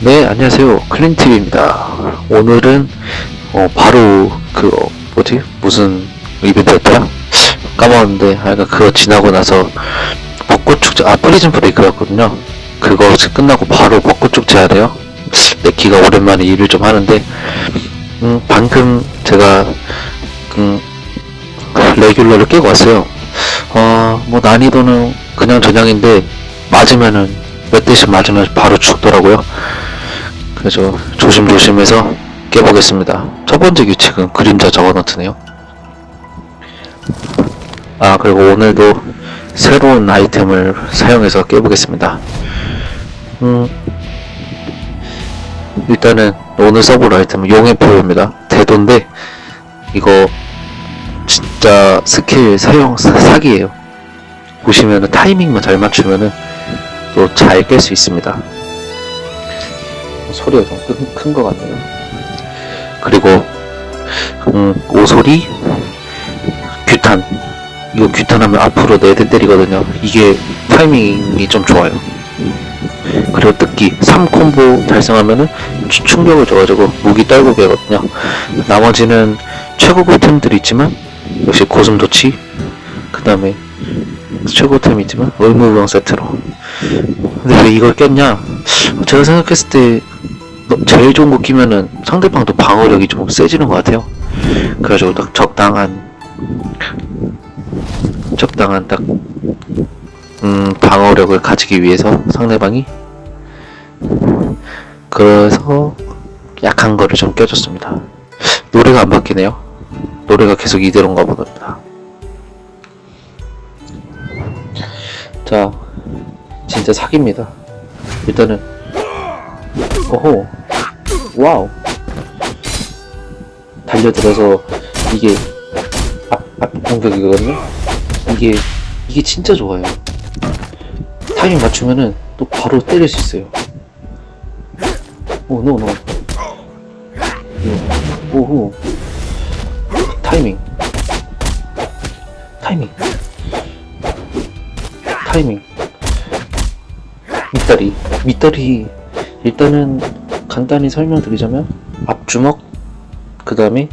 네, 안녕하세요. 클린TV입니다. 오늘은, 어, 바로, 그, 어, 뭐지? 무슨 이벤트였더라? 까먹었는데, 하여간 그거 지나고 나서, 벚꽃 축제, 아, 프리즌 브레이크였거든요. 그거 끝나고 바로 벚꽃 축제 해야 돼요. 내키가 오랜만에 일을 좀 하는데, 음, 방금 제가, 음, 레귤러를 깨고 왔어요. 어, 뭐, 난이도는 그냥 저냥인데, 맞으면은, 몇 대씩 맞으면 바로 죽더라고요. 그래서 조심조심해서 깨보겠습니다. 첫 번째 규칙은 그림자 저거너트네요. 아, 그리고 오늘도 새로운 아이템을 사용해서 깨보겠습니다. 음, 일단은 오늘 써볼 아이템은 용의 표입니다. 대도인데, 이거 진짜 스킬 사용 사- 사기예요. 보시면은 타이밍만 잘 맞추면은 또 잘 깰 수 있습니다. 소리가 좀 큰 것 같네요. 그리고 음, 오소리, 규탄. 이거 규탄하면 앞으로 네대 때리거든요. 이게 타이밍이 좀 좋아요. 그리고 뜯기 3콤보 달성하면은 추- 충격을 줘가지고 무기 떨구게 하거든요. 나머지는 최고급 템들이 있지만 역시 고슴도치 그 다음에 최고템이지만 의무병 세트로 근데 왜 이걸 깼냐? 제가 생각했을 때 너- 제일 좋은 거 끼면은 상대방도 방어력이 좀 세지는 것 같아요. 그래가지고 딱 적당한 적당한 딱 음, 방어력을 가지기 위해서 상대방이 그래서 약한 거를 좀 껴줬습니다. 노래가 안 바뀌네요. 노래가 계속 이대로인가 보다. 자 진짜 사기입니다. 일단은. 오호 와우. 달려들어서 이게 앞, 앞 공격이거든요. 이게 이게 진짜 좋아요. 타이밍 맞추면은 또 바로 때릴 수 있어요. 오 노노. 오호. 타이밍. 타이밍. 타이밍 밑다리. 밑다리. 일단은 간단히 설명드리자면 앞주먹 그 다음에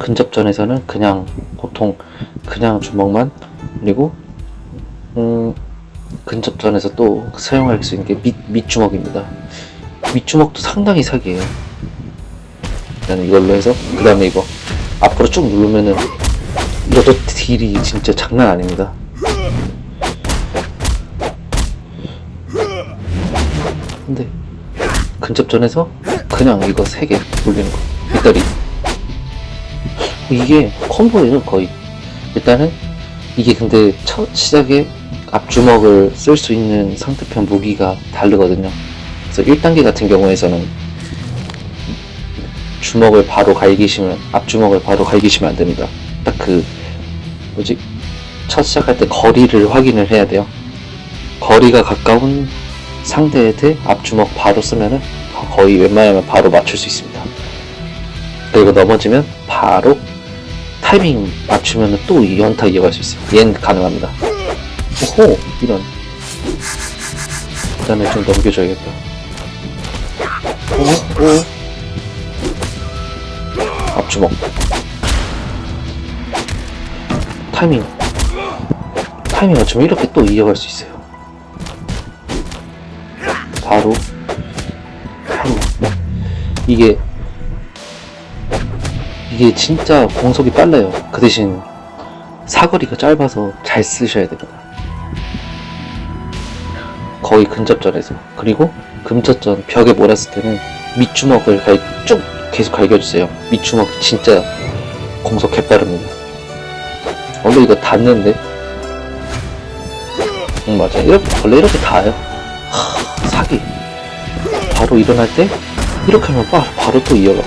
근접전에서는 그냥 보통 그냥 주먹만 그리고 음 근접전에서 또 사용할 수 있는 게 밑, 밑주먹입니다. 밑주먹도 상당히 사기예요. 일단 이걸로 해서 그 다음에 이거 앞으로 쭉 누르면은 이것도 딜이 진짜 장난 아닙니다 근접전에서 그냥 이거 세개 돌리는 거. 밑다리. 이게 콤보예요 거의 일단은 이게 근데 첫 시작에 앞주먹을 쓸 수 있는 상대편 무기가 다르거든요. 그래서 1단계 같은 경우에서는 주먹을 바로 갈기시면 앞주먹을 바로 갈기시면 안 됩니다. 딱 그 뭐지? 첫 시작할 때 거리를 확인을 해야 돼요. 거리가 가까운 상대한테 앞주먹 바로 쓰면은 거의 웬만하면 바로 맞출 수 있습니다. 그리고 넘어지면 바로 타이밍 맞추면은 또이 연타 이어갈 수 있어요. 얘는 가능합니다. 오호 이런 일단은 좀 넘겨줘야겠다. 오, 오. 앞주먹 타이밍 타이밍 맞추면 이렇게 또 이어갈 수 있어요. 바로 이게 이게 진짜 공속이 빨라요. 그 대신 사거리가 짧아서 잘 쓰셔야 됩니다. 거의 근접전에서. 그리고 근접전 벽에 몰았을 때는 밑주먹을 갈- 쭉 계속 갈겨주세요. 밑주먹 진짜 공속 개빠릅니다. 원래 이거 닿는데? 응 맞아 이렇게 원래 이렇게 닿아요 바로 일어날 때 이렇게 하면 바, 바로 또 이어가.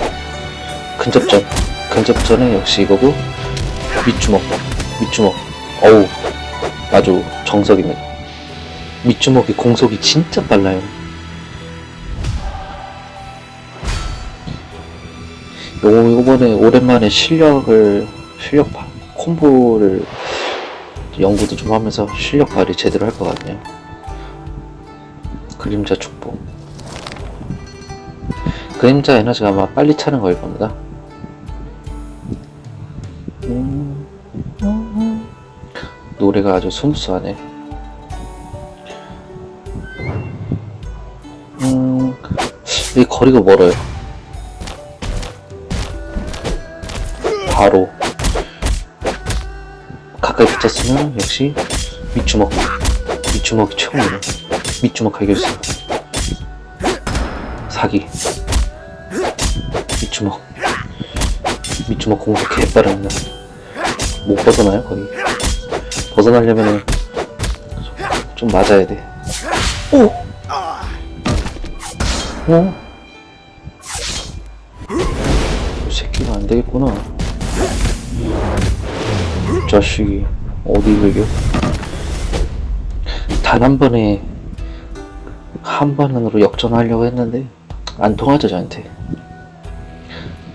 근접전 근접전에 역시 이거고 밑주먹 밑주먹. 어우 아주 정석입니다. 밑주먹이 공속이 진짜 빨라요. 요, 요번에 오랜만에 실력을 실력 파- 콤보를 연구도 좀 하면서 실력 발휘 제대로 할 것 같네요. 그림자 축복 그림자 에너지가 아마 빨리 차는 거일 겁니다. 노래가 아주 스무스하네. 음, 이 거리가 멀어요. 바로 가까이 붙었으면 역시 밑주먹 밑주먹이 최고입니다. 밑주먹 갈겼어. 사기 밑주먹 밑주먹 공속 개빠릅니다. 못 벗어나요 거의. 벗어나려면은 좀 맞아야 돼. 오. 어? 이 새끼가 안 되겠구나. 이 자식이 어디 배겨? 단 한 번에 한 번으로 역전하려고 했는데 안 통하죠 저한테.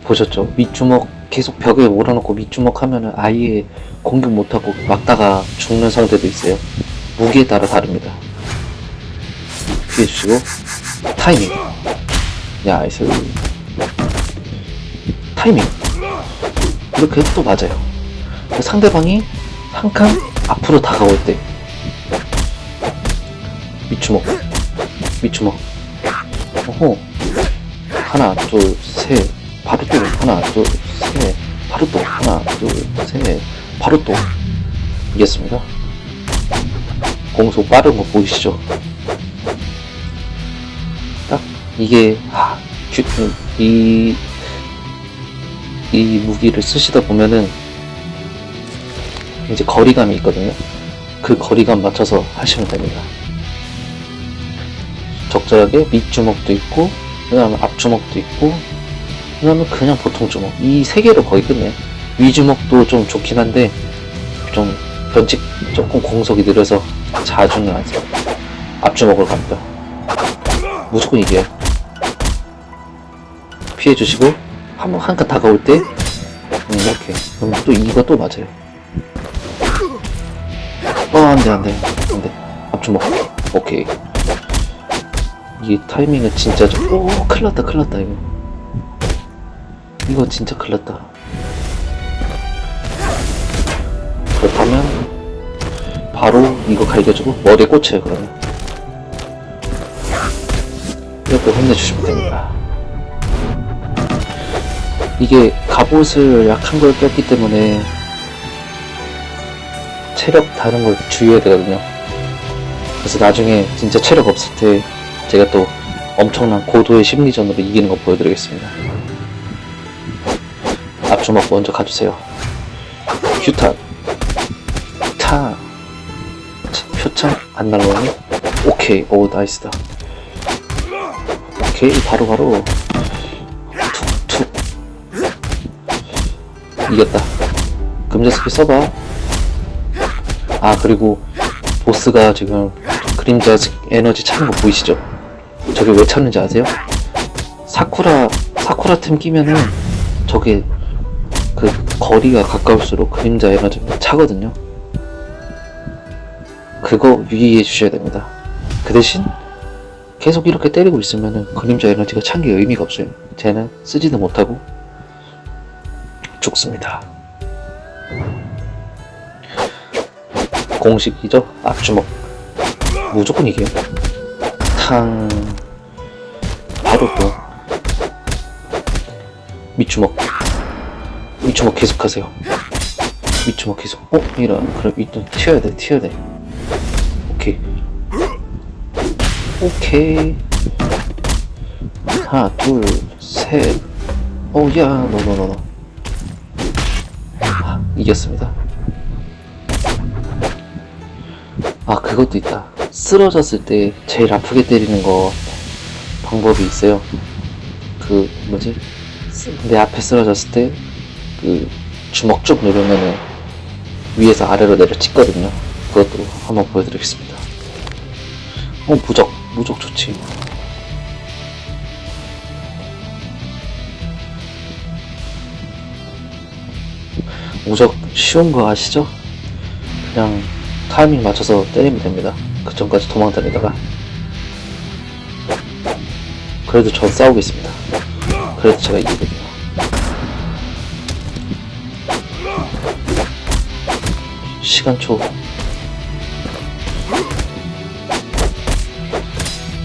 보셨죠? 밑주먹 계속 벽에 몰아놓고 밑주먹 하면은 아예 공격 못하고 막다가 죽는 상대도 있어요. 무기에 따라 다릅니다. 피해주시고 타이밍. 야, 이스 타이밍. 이렇게 또 맞아요. 상대방이 한 칸 앞으로 다가올 때 밑주먹, 밑주먹. 어호. 하나, 둘, 셋. 바로 또 하나, 둘, 셋. 바로 또 하나, 둘, 셋. 바로 또 이겼습니다. 공속 빠른 거 보이시죠? 딱 이게 하, 규, 이, 이 무기를 쓰시다 보면은 이제 거리감이 있거든요. 그 거리감 맞춰서 하시면 됩니다. 적절하게 밑주먹도 있고, 그 다음에 앞주먹도 있고, 그 다음에 그냥 보통 주먹. 이 세 개로 거의 끝내요. 위주먹도 좀 좋긴 한데, 좀 변칙 조금 공속이 느려서 자주는 안 써요. 앞주먹으로 갑니다. 무조건 이겨요. 피해주시고, 한 번, 한 칸 다가올 때, 음, 이렇게. 그럼 또 이거 또 맞아요. 어, 안 돼, 안 돼. 안 돼. 앞주먹. 오케이. 이 타이밍은 진짜 좀, 오, 큰일 났다, 큰일 났다, 이거. 이거 진짜 큰일 났다. 그렇다면, 바로 이거 갈겨주고, 머리에 꽂혀요, 그러면. 이렇게 혼내주시면 됩니다. 이게 갑옷을 약한 걸 꼈기 때문에 체력 다른 걸 주의해야 되거든요. 그래서 나중에 진짜 체력 없을 때 제가 또 엄청난 고도의 심리전으로 이기는 거 보여드리겠습니다. 앞주먹 먼저 가주세요. 휴탄. 타. 표창 안 날라오니? 오케이. 오, 나이스다. 오케이. 바로바로. 툭툭. 이겼다. 금자 스킬 써봐. 아, 그리고 보스가 지금 그림자 스- 에너지 차는 거 보이시죠? 저게 왜 차는지 아세요? 사쿠라, 사쿠라 템 끼면은 저게 그 거리가 가까울수록 그림자 에너지가 차거든요. 그거 유의해 주셔야 됩니다. 그 대신 계속 이렇게 때리고 있으면은 그림자 에너지가 찬 게 의미가 없어요. 쟤는 쓰지도 못하고 죽습니다. 공식이죠? 앞주먹. 무조건 이겨요. 탕. 바로 또. 밑주먹. 밑주먹 계속 하세요. 밑주먹 계속. 어? 이런. 그럼 일단 튀어야 돼, 튀어야 돼. 오케이. 오케이. 하나, 둘, 셋. 오, 야, 노노노노. 아, 이겼습니다. 아, 그것도 있다. 쓰러졌을 때 제일 아프게 때리는 거 방법이 있어요. 그, 뭐지? 쓰- 내 앞에 쓰러졌을 때, 그, 주먹 쭉 누르면은 위에서 아래로 내려 찍거든요. 그것도 한번 보여드리겠습니다. 어, 무적. 무적 좋지. 무적 쉬운 거 아시죠? 그냥 타이밍 맞춰서 때리면 됩니다. 그 전까지 도망 다니다가. 그래도 전 싸우겠습니다. 그래도 제가 이기거든요. 시간초.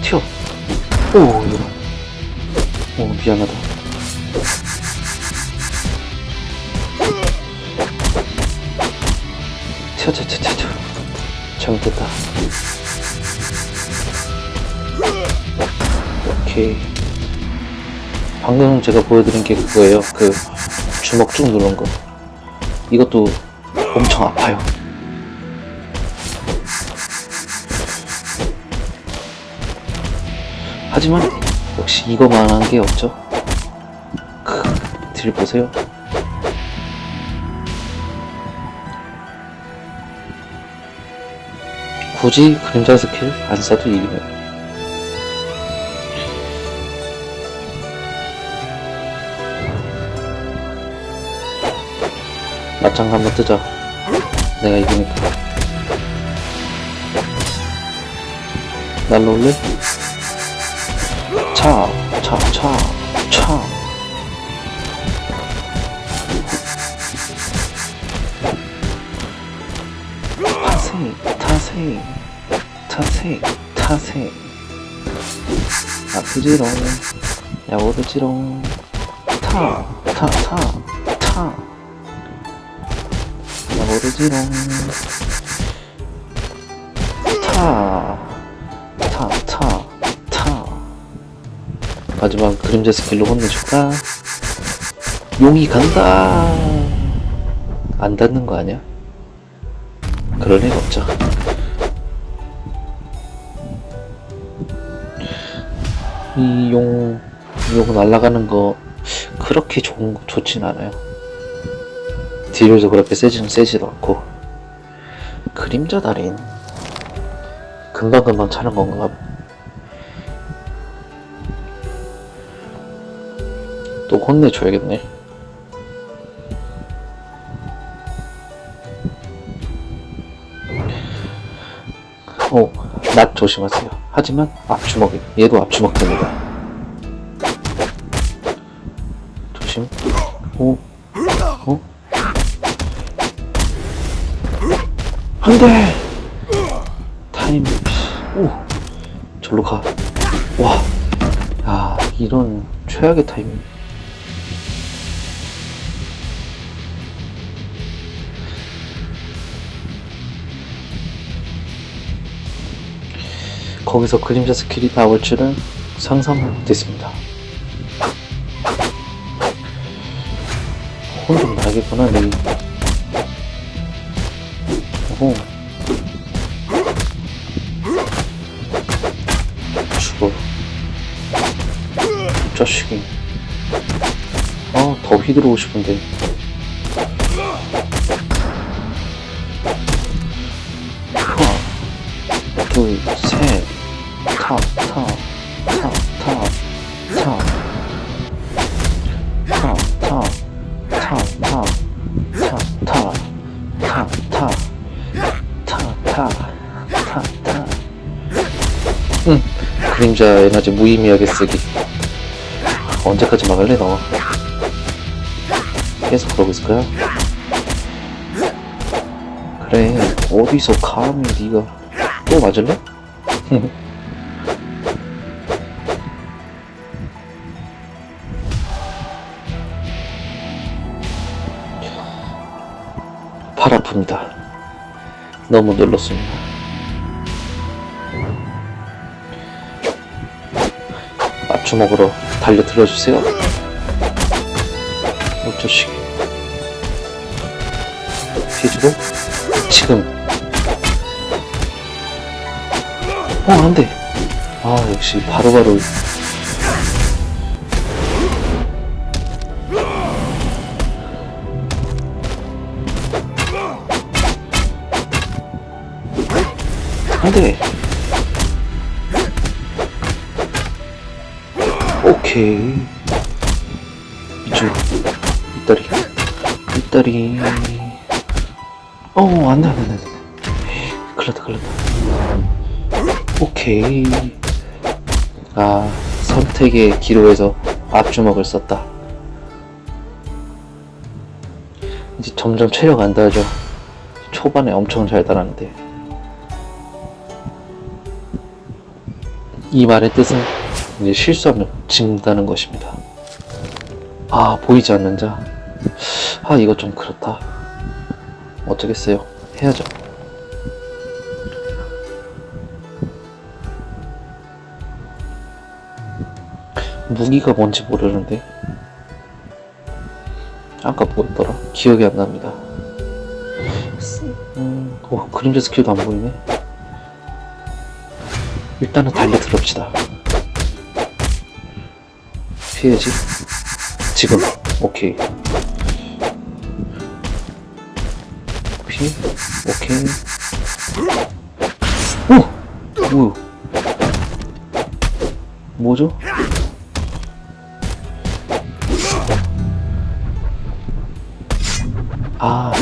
튀어. 오, 이거. 오, 미안하다. 튀어, 튀어, 튀어, 튀어. 잘못됐다. 오케이. 방금 제가 보여드린 게 그거예요. 그 주먹 쭉 누른 거. 이것도 엄청 아파요. 하지만 역시 이거만한 게 없죠. 크, 딜 보세요. 굳이 그림자 스킬 안 써도 이기면 맞짱 한번 뜨자. 내가 이기니까. 날라올래? 차, 차, 차, 차. 타세, 타세, 타세, 타세. 아프지롱, 야 오르지롱. 타, 타, 타, 타. 야 오르지롱. 타, 타, 마지막 그림자 스킬로 혼내줄까? 용이 간다. 안 닿는 거 아니야? 그럴 리가 없죠. 이 용, 용 날아가는 거 그렇게 좋은, 좋진 않아요. 딜도 그렇게 세지는 세지도 않고. 그림자 달인. 금방금방 차는 건가? 또 혼내줘야겠네. 어, 낫 조심하세요. 하지만 앞주먹이, 얘도 앞주먹 됩니다. 조심. 오, 어? 안 돼! 타임, 씨. 오, 절로 가. 와, 야, 이런 최악의 타이밍. 거기서 그림자 스킬이 나올 줄은 상상을 못했습니다. 혼좀 나겠구나, 내. 오호. 죽어. 이 자식이. 아, 더 휘두르고 싶은데. 타, 타, 타, 타. 응, 그림자 에너지 무의미하게 쓰기. 언제까지 막을래, 너? 계속 그러고 있을 거야? 그래, 어디서 감히 네가 또 맞을래? 너무 눌렀습니다. 맞춤목으로 달려 들어 주세요. 어쩌시기. 피해주고, 지금. 어, 안 돼. 아, 역시 바로바로. 안 돼. 오케이. 이쪽. 이따리. 이따리. 어, 안 돼, 안 돼, 안 돼. 안 돼. 큰일 났다, 큰일 났다. 오케이. 아, 선택의 기로에서 앞주먹을 썼다. 이제 점점 체력 안 달죠. 초반에 엄청 잘 달았는데. 이 말의 뜻은 이제 실수하면 진다는 것입니다. 아, 보이지 않는 자. 아, 이거 좀 그렇다. 어쩌겠어요. 해야죠. 무기가 뭔지 모르는데. 아까 뭐였더라? 기억이 안 납니다. 음, 오, 그림자 스킬도 안 보이네. 일단은 달려 들읍시다. 피해지. 지금. 오케이. 피. 오케이. 오! 뭐? 뭐죠? 아.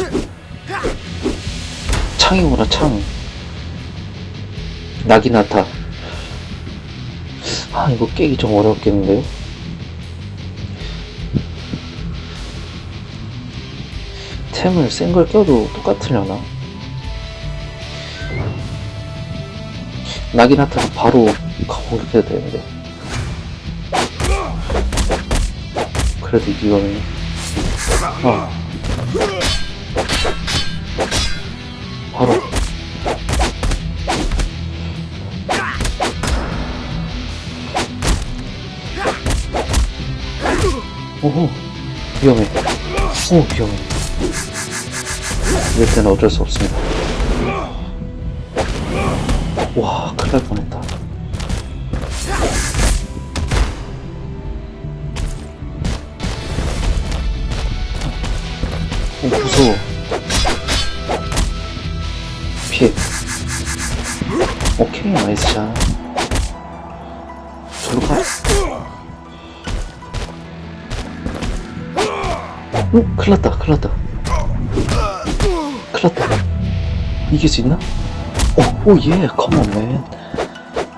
창이구나, 창. 나기나타. 아, 이거 깨기 좀 어렵겠는데요? 템을 센 걸 껴도 똑같으려나? 나기나타는 바로 공격해야 되는데. 그래도 이거는. 아. 위험해. 오, 위험해. 이럴 때는 어쩔 수 없습니다. 와, 큰일 날 뻔했다. 오, 무서워. 피해. 오케이, 나이스 샷. 응, 큰일 났다, 큰일 났다. 큰일 났다. 이길 수 있나? 오, 오, 예, 컴온, 맨.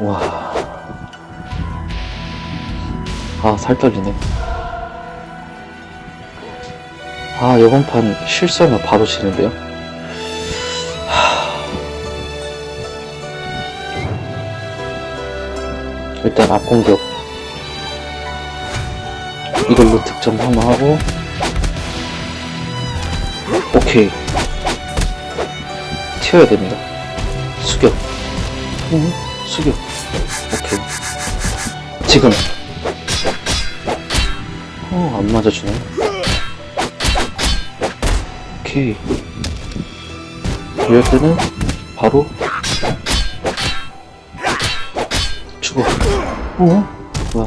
와. 아, 살 떨리네. 아, 이번 판 실수하면 바로 지는데요? 하... 일단 앞공격. 이걸로 득점 한번 하고. 오케이. 튀어야 됩니다. 숙여. 응, 숙여. 오케이. 지금. 어, 안 맞아주네. 오케이. 이럴 때는 바로 죽어. 어? 뭐야?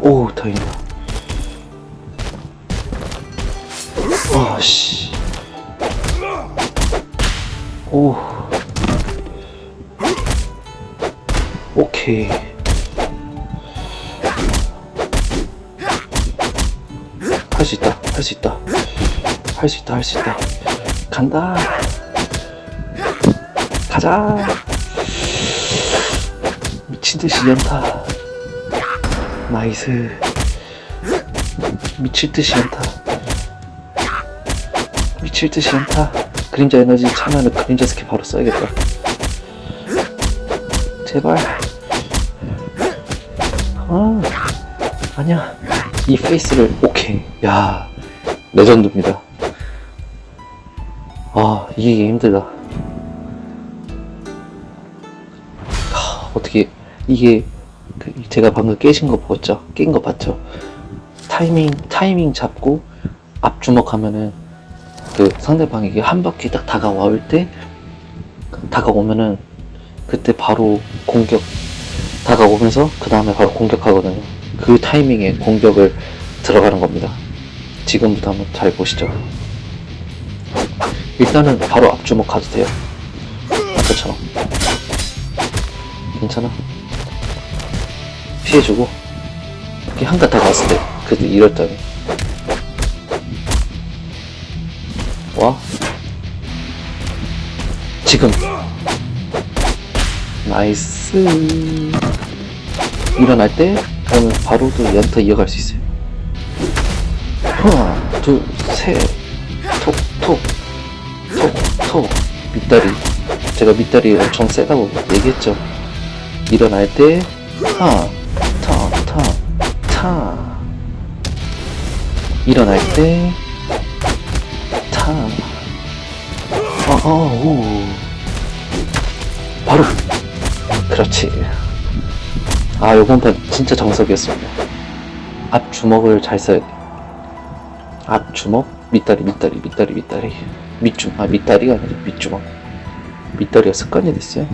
오, 다행이다. 오케이. 할 수 있다. 할 수 있다. 할 수 있다. 할 수 있다. 간다. 가자. 미친 듯이 연타. 나이스. 미칠 듯이 연타. 미칠 듯이 연타. 그림자 에너지 차면은 그림자 스킬 바로 써야겠다. 제발. 아니야. 이 페이스를, 오케이. 야, 레전드입니다. 아, 이기기 힘들다. 하, 어떻게, 이게, 그 제가 방금 깨신 거 보았죠? 깬 거 봤죠? 타이밍, 타이밍 잡고 앞 주먹 하면은 그 상대방에게 한 바퀴 딱 다가올 때 다가오면은 그때 바로 공격 다가오면서 그 다음에 바로 공격하거든요. 그 타이밍에 공격을 들어가는 겁니다. 지금부터 한번 잘 보시죠. 일단은 바로 앞주먹 가도 돼요. 아까처럼. 괜찮아. 피해주고 이렇게 한가 다가왔을 때 이럴 때는 와 지금 나이스 일어날 때 그러면 바로 또 연타 이어갈 수 있어요. 하나, 둘, 셋, 톡, 톡, 톡, 톡. 밑다리. 제가 밑다리 엄청 세다고 얘기했죠. 일어날 때, 타, 타, 타, 타. 일어날 때, 타. 어, 어, 오. 바로. 그렇지. 아, 요번 판 진짜 정석이었습니다. 앞 주먹을 잘 써야 돼. 앞 주먹, 밑다리, 밑다리, 밑다리, 밑다리. 밑주, 아, 밑다리가 아니라 밑주먹. 밑다리가 습관이 됐어요.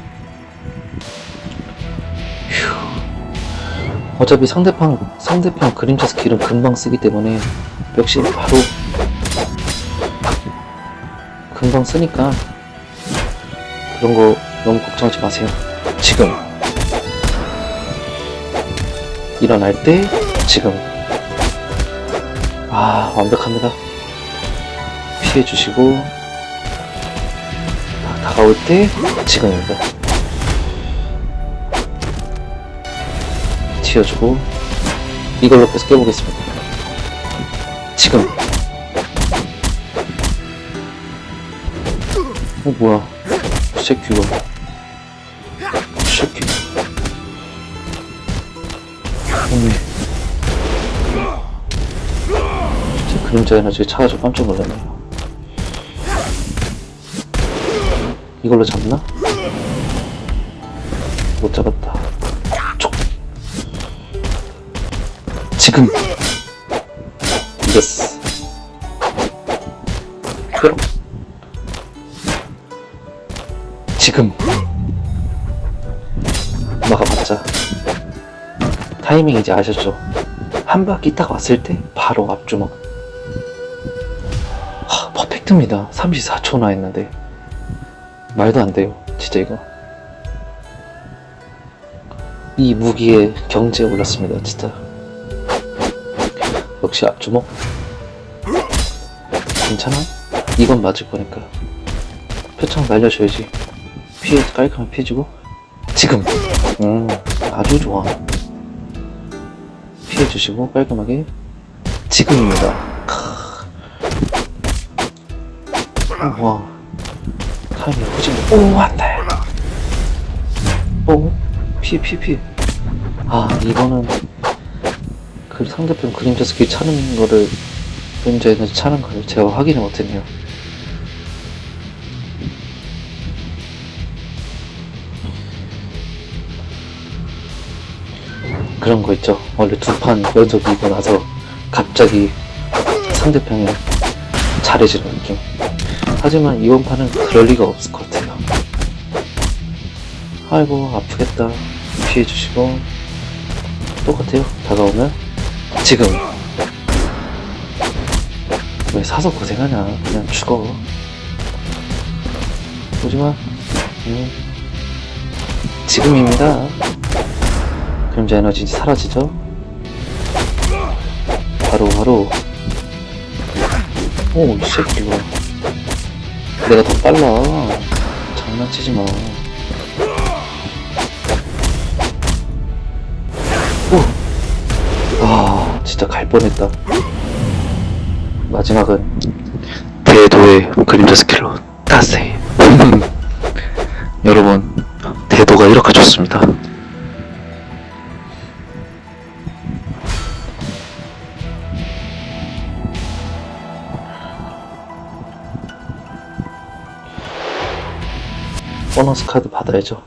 휴. 어차피 상대방, 상대편 그림자 스킬은 금방 쓰기 때문에 역시 바로 금방 쓰니까 그런 거 너무 걱정하지 마세요. 지금 일어날 때 지금 아 완벽합니다. 피해 주시고 다- 다가올 때 지금입니다. 튀어주고 이걸로 계속 깨보겠습니다. 지금 어 뭐야 새끼가 그림자 에너지 차가지고 깜짝 놀랐네요. 이걸로 잡나? 못 잡았다. 촉! 지금! 이겼어. 뾰록 지금! 막아봤자 타이밍 이제 아셨죠? 한 바퀴 딱 왔을 때 바로 앞주먹 하, 퍼펙트입니다 34초 나 했는데. 말도 안 돼요. 진짜 이거. 이 무기의 경지에 올랐습니다 진짜. 역시 앞주먹? 괜찮아? 이건 맞을 거니까. 표창 날려줘야지. 피해 깔끔하게 피해주고. 지금. 음 아주 좋아. 피해주시고 깔끔하게. 지금입니다 어, 와. 타이밍 후진 오 안돼. 오 피해 피해 피해 아 이거는 그 상대편 그림자 스킬 차는 거를 그림자 에너지 차는 걸 제가 확인을 못했네요. 그런 거 있죠. 원래 두 판 연속 이고 나서 갑자기 상대편이 잘해지는. 하지만 이번 판은 그럴 리가 없을 것 같아요. 아이고 아프겠다. 피해주시고 똑같아요. 다가오면 지금 왜 사서 고생하냐? 그냥 죽어. 오지마. 음. 지금입니다. 그림자 에너지 사라지죠? 바로 바로 오, 이 새끼가 내가 더 빨라. 장난치지 마. 오! 아, 진짜 갈 뻔했다. 마지막은 대도의 그림자 스킬로 따세 여러분 대도가 이렇게 좋습니다 보너스 카드 받아야죠.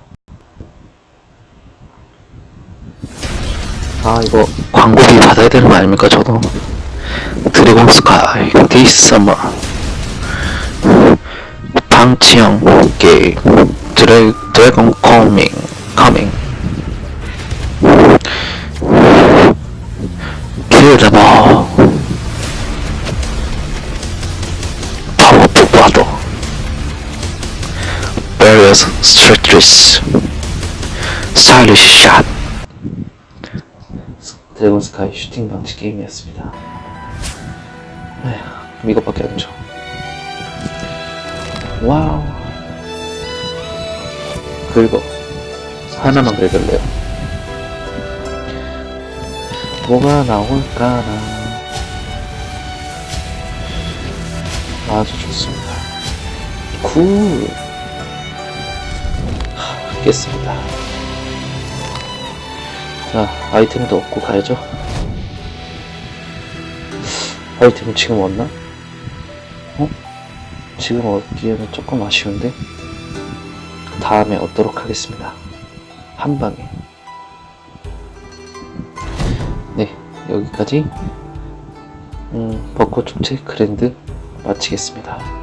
아 이거 광고비 받아야 되는 거 아닙니까 저도 드래곤 스 카이 디스 서머 방치형 게임 드래, 드래곤 커밍 커밍 various strategies. Stylish shot. 드래곤 스카이 슈팅 방식 게임이었습니다. 에휴, 이것밖에 안 줘. 와우. 긁어. 하나만 긁을래요. 뭐가 나올까나 아주 좋습니다 굿 하, 깼습니다. 자 아이템도 얻고 가야죠. 아이템 지금 얻나? 어? 지금 얻기에는 조금 아쉬운데? 다음에 얻도록 하겠습니다. 한 방에. 네 여기까지. 음, 벚꽃 축제 그랜드 마치겠습니다